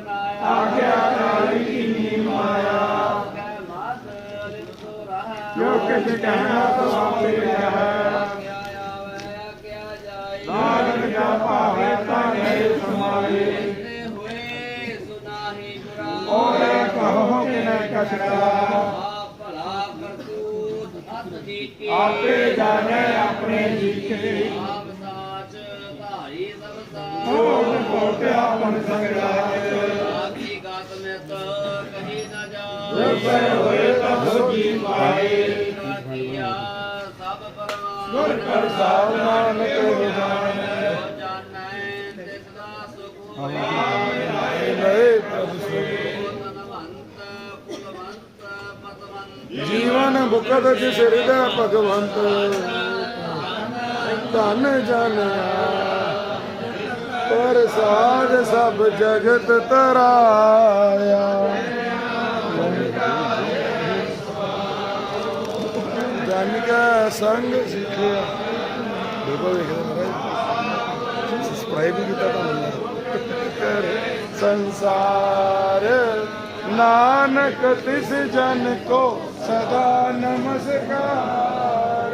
ਬਨਾਇਆ ਆਗਿਆਕਾਰੀ ਕੀਨੀ ਮਾਇਆ ਕੈ ਮਾਤ ਰਿਤੁ ਰਹਾ ਜੋ ਕਿਛ ਕਹਿਣਾ ਸੋ ਆਪੇ ਹੈ ਕਿਆ ਆਵੇ ਕਿਆ ਜਾਏ ਨਾਨਕ ਜਾ ਭਾਵੇ ਤਾਂ ਗਏ ਸਮਾਏ ਤੇ ਹੋਏ ਸੁਨਾਹੀ ਗੁਰਾ ਓਏ ਕਹੋ ਕਿ ਨਾ ਕਛੜਾ ਆਪ ਜਾ ਹੋਏ ਤਬ ਜੀ ਪਾਏ ਸਭ ਪਰਮਾਨ ਗੁਰ ਪ੍ਰਸਾਦ ਨਾਨਕ ਰਜਾਨ ਜੋ ਜਾਣੈ ਤਿਸ ਦਾ ਸੁਖ ਹੋਏ ਲੈ ਪ੍ਰਭ ਧਨਵੰਤ ਕੁਲਵੰਤ ਜੀਵਨ ਬੁਕਤ ਜਿਸ ਹਿਰਦੈ ਭਗਵੰਤ, ਧਨ ਜਨਿਆ ਪ੍ਰਸਾਦ ਸਭ ਜਗਤ ਤਰਾਇਆ। ਕਾ ਸੰਗ ਸਿੱਖਿਆ। ਦੇਖੋ ਵੇਖਦੇ ਮਹਾਰਾਜ। ਸਬਸਕ੍ਰਾਈਬ ਵੀ ਕੀਤਾ ਤੁਹਾਨੂੰ ਕਰ ਸੰਸਾਰ, ਨਾਨਕ ਤਿਸ ਜਨ ਕੋ ਸਦਾ ਨਮਸਕਾਰ।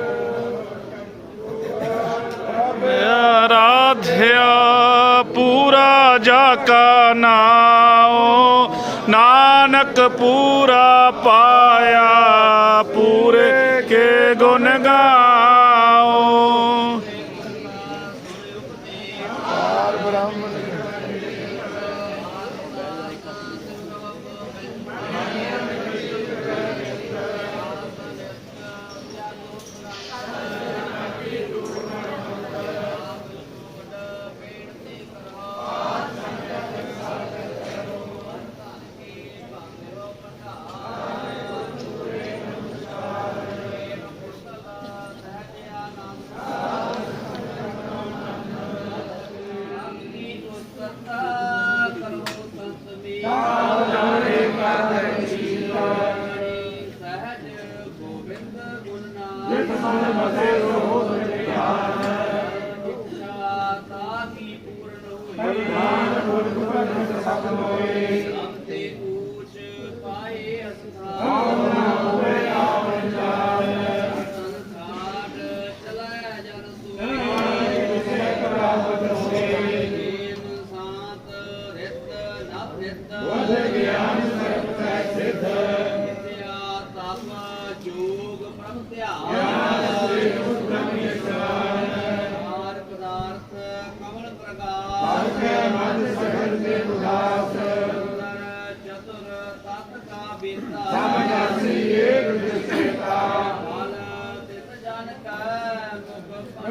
ਆਰਾਧਿਆ ਪੂਰਾ ਜਾ ਕਾ ਨਾਉ, ਨਾਨਕ ਪੂਰਾ ਪਾਇਆ ਪੂਰੇ ਕੇ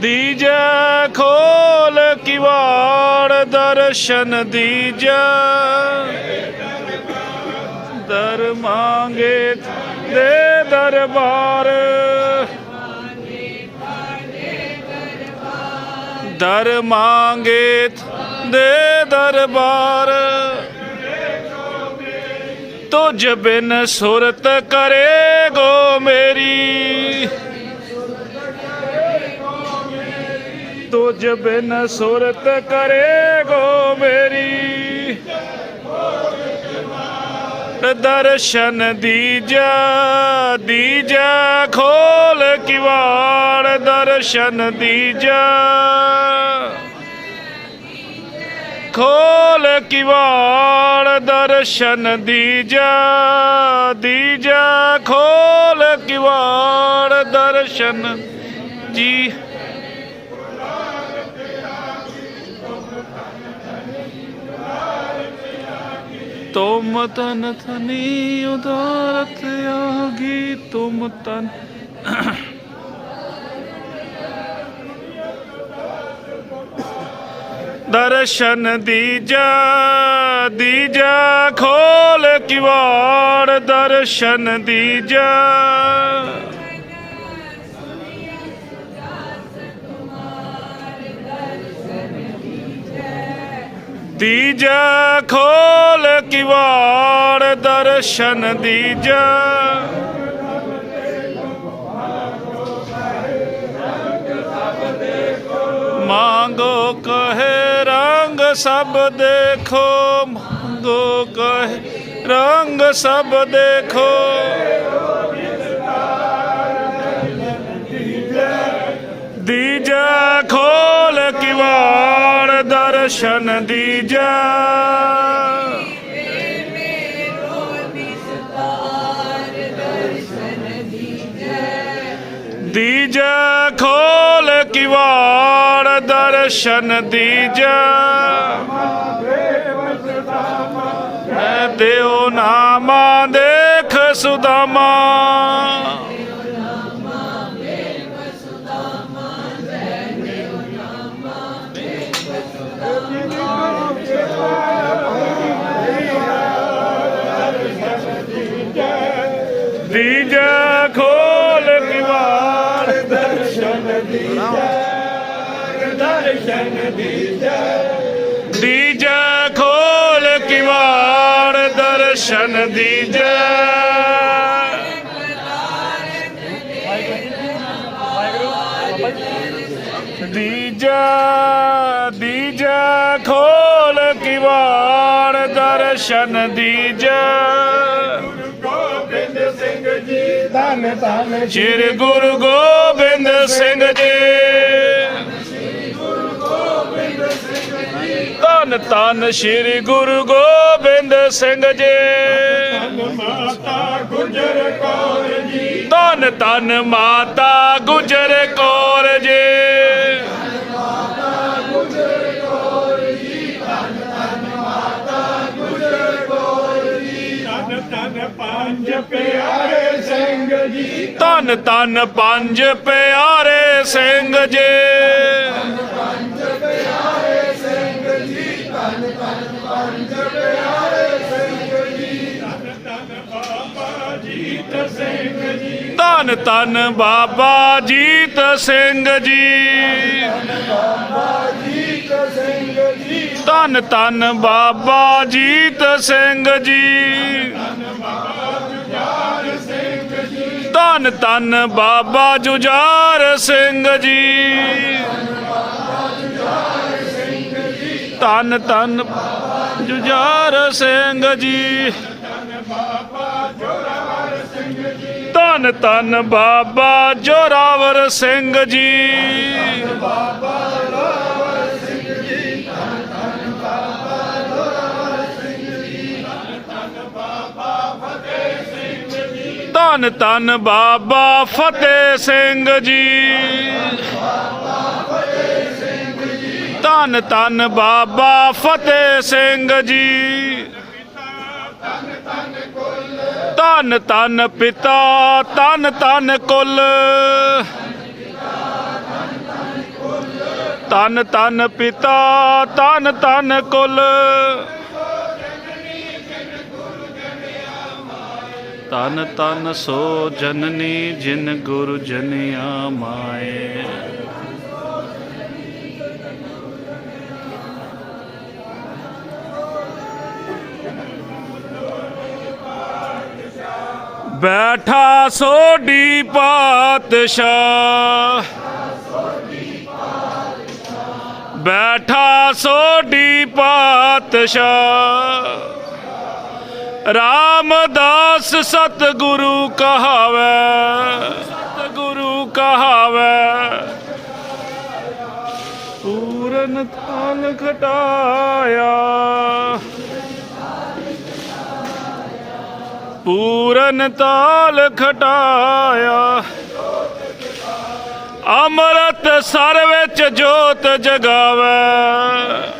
ਦੀਜੈ ਖੋਲ ਕਿਵਾੜ ਦਰਸ਼ਨ ਦੀਜੈ। ਦਰ ਮੰਗੇ ਦੇ ਦਰਬਾਰ। ਦਰ ਮੰਗੇ ਦੇ ਦਰਬਾਰ। ਤੁਝ ਬਿਨ ਸੁਰਤ ਕਰੇ ਗੋ ਮੇਰੀ। ਤੁਝ ਬਿਨ ਸੁਰਤ ਕਰੇ ਗੋ ਮੇਰੀ। ਦਰਸ਼ਨ ਦੀਜੈ ਦੀਜੈ ਖੋਲ ਕਿਵਾੜ, ਦਰਸ਼ਨ ਦੀਜੈ। ਖੋਲ ਕਿਵਾੜ, ਦਰਸ਼ਨ ਦੀਜੈ ਦੀਜੈ ਖੋਲ ਕਿਵਾੜ, ਦਰਸ਼ਨ ਜੀ। ਤੁਮ ਤਨ ਥਨੀ ਉਦਾਰਤ ਆਗੀ ਤੁਮ ਤਨ। ਦਰਸ਼ਨ ਦੀਜਾ ਦੀਜਾ ਖੋਲ ਕਿਵਾੜ ਦਰਸ਼ਨ ਦੀਜਾ। ਦੀਜਾ ਖੋਲ ਕਿਵਾੜ ਦਰਸ਼ਨ ਦੀਜਾ। ਮਾਂਗੋ ਕਹੇ ਰੰਗ ਸਭ ਦੇਖੋ, ਮਾਂਗੋ ਕਹੇ ਰੰਗ ਸਭ ਦੇਖੋ। ਦੀਜਾ ਖੋਲ ਕਿਵਾੜ ਦਰਸ਼ਨ ਦੀਜਾ ਦੀਜਾ, ਖੋਲ ਕਿਵਾੜ ਦਰਸ਼ਨ ਦੀਜਾ ਮੈਂ ਦਿਓ ਨਾਮਾ, ਦੇਖ ਸੁਦਾਮਾ। ਦੀਜਾ ਖੋਲ ਕਿਵਾੜ ਦਰਸ਼ਨ ਦੀਜਾ ਖੋਲ ਕਿਵਾੜ ਦਰਸ਼ਨ ਦੀਜਾ। ਦੀਜਾ ਦੀਜਾ ਖੋਲ ਕਿਵਾੜ ਦਰਸ਼ਨ ਦੀਜਾ। ਧੰਨ ਧੰਨ ਸ਼੍ਰੀ ਗੁਰੂ ਗੋਬਿੰਦ ਸਿੰਘ ਜੀ। ਧੰਨ ਧੰਨ ਸ਼੍ਰੀ ਗੁਰੂ ਗੋਬਿੰਦ ਸਿੰਘ ਜੀ ਮਾਤਾ ਗੁਜਰ ਕੌਰ ਜੀ। ਧੰਨ ਧੰਨ ਮਾਤਾ ਗੁਜਰ ਕੌਰ ਜੀ। ਜੀ ਧੰਨ ਧੰਨ ਪੰਜ ਪਿਆਰੇ ਸਿੰਘ ਜੀ। ਬਾਬਾ ਜੀਤ ਸਿੰਘ ਜੀ ਧੰਨ ਧੰਨ ਬਾਬਾ ਜੀਤ ਸਿੰਘ ਜੀ। ਜੀਤ ਸਿੰਘ ਜੀ ਧੰਨ ਧੰਨ ਬਾਬਾ ਜੀਤ ਸਿੰਘ ਜੀ। ਧੰਨ ਧੰਨ ਧੰਨ ਬਾਬਾ ਜੁਝਾਰ ਸਿੰਘ ਜੀ। ਧੰਨ ਧੰਨ ਜੁਝਾਰ ਸਿੰਘ ਜੀ। ਧੰਨ ਧੰਨ ਬਾਬਾ ਜੋਰਾਵਰ ਸਿੰਘ ਜੀ। ਧੰਨ ਧੰਨ ਬਾਬਾ ਫਤਿਹ ਸਿੰਘ ਜੀ। ਧੰਨ ਧੰਨ ਬਾਬਾ ਫਤਿਹ ਸਿੰਘ ਜੀ। ਧੰਨ ਧੰਨ ਪਿਤਾ, ਧੰਨ ਧੰਨ ਕੁੱਲ। ਧੰਨ ਧੰਨ ਪਿਤਾ, ਧੰਨ ਧੰਨ ਕੁੱਲ। ਤਨ ਤਨ ਸੋ ਜਨਨੀ ਜਿਨ ਗੁਰੂ ਜਨਿਆ ਮਾਏ। ਬੈਠਾ ਸੋਢੀ ਪਾਤਸ਼ਾਹ। ਬੈਠਾ ਸੋਢੀ ਪਾਤਸ਼ਾਹ। ਰਾਮਦਾਸ ਸਤਿਗੁਰੂ ਕਹਾਵੇ ਸਤਿਗੁਰੂ ਕਹਾਵੇ। ਪੂਰਨ ਥਾਲ ਘਟਾਇਆ। ਪੂਰਨ ਤਾਲ ਖਟਾਇਆ ਅੰਮ੍ਰਿਤ ਸਰ ਵਿੱਚ ਜੋਤ ਜਗਾਵੇ।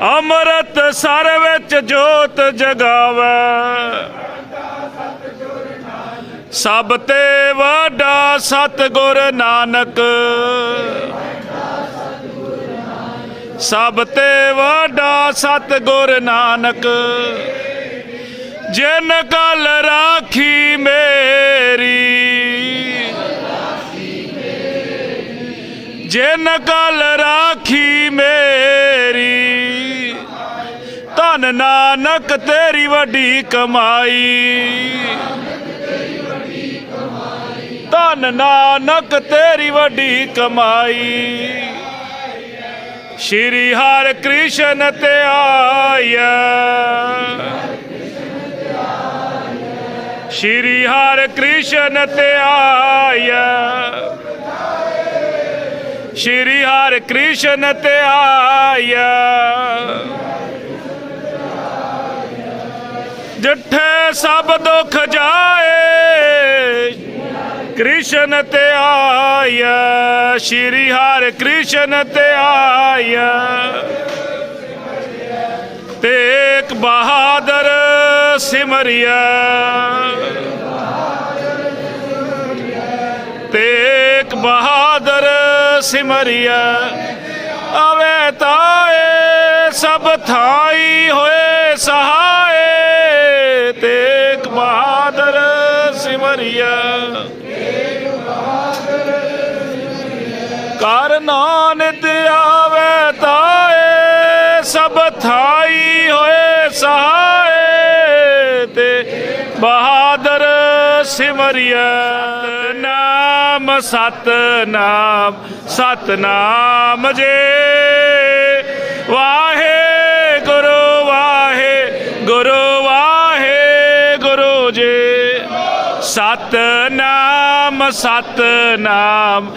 ਅੰਮ੍ਰਿਤ ਸਰ ਵਿੱਚ ਜੋਤ ਜਗਾਵੇ। ਸਭ ਤੇ ਵੱਡਾ ਸਤਿਗੁਰ ਨਾਨਕ। ਸਭ ਤੇ ਵੱਡਾ ਸਤਿਗੁਰ ਨਾਨਕ। ਜਿਨ ਕਲ ਰਾਖੀ ਮੇਰੀ। ਜਿਨ ਕਲ ਰਾਖੀ ਮੇਰੀ। ਧਨ ਨਾਨਕ ਤੇਰੀ ਵੱਡੀ ਕਮਾਈ। ਧਨ ਨਾਨਕ ਤੇਰੀ ਵੱਡੀ ਕਮਾਈ। ਸ਼੍ਰੀ ਹਰਿ ਕ੍ਰਿਸ਼ਨ ਤੇ ਆਇਆ। ਸ਼੍ਰੀ ਹਰਿ ਕ੍ਰਿਸ਼ਨ ਤੇ ਆਇਆ। ਸ਼੍ਰੀ ਹਰਿ ਕ੍ਰਿਸ਼ਨ ਤੇ ਆਇਆ। ਜਿੱਠੇ ਸਭ ਦੁੱਖ ਜਾਏ, ਕ੍ਰਿਸ਼ਨ ਤੇ ਆਇਆ। ਸ਼੍ਰੀ ਹਰਿ ਕ੍ਰਿਸ਼ਨ ਤੇ ਆਇਆ। ਤੇਕ ਬਹਾਦਰ ਸਿਮਰਿਆ। ਤੇਕ ਬਹਾਦਰ ਸਿਮਰਿਆ। ਆਵੇ ਤਾਏ ਸਭ ਥਾਈ ਕਰ ਨਾਨਕ ਆਵੇ ਤਾਏ, ਸਭ ਥਾਈ ਹੋਏ ਸਹਾਏ ਤੇ ਬਹਾਦਰ ਸਿਮਰਿਆ ਨਾਮ ਸਤ ਨਾਮ ਸਤ ਨਾਮ ਜੇ। ਵਾਹੇ ਗੁਰੂ ਵਾਹੇ ਗੁਰੂ ਵਾਹੇ ਗੁਰੂ ਜੇ। ਸਤ ਨਾਮ ਸਤ ਨਾਮ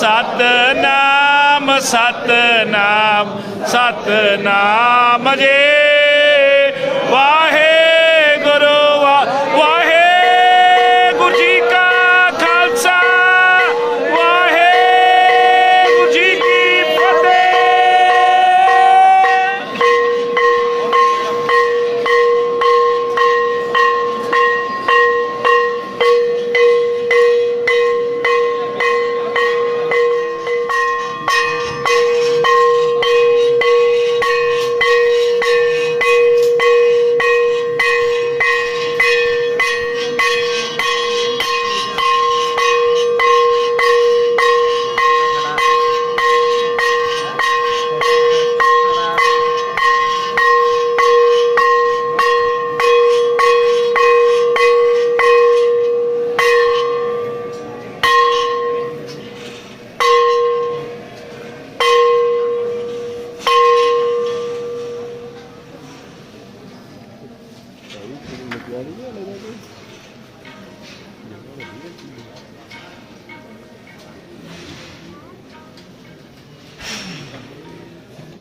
ਸਤਨਾਮ ਸਤਨਾਮ ਸਤਨਾਮ ਜੇ। ਵਾਹੇ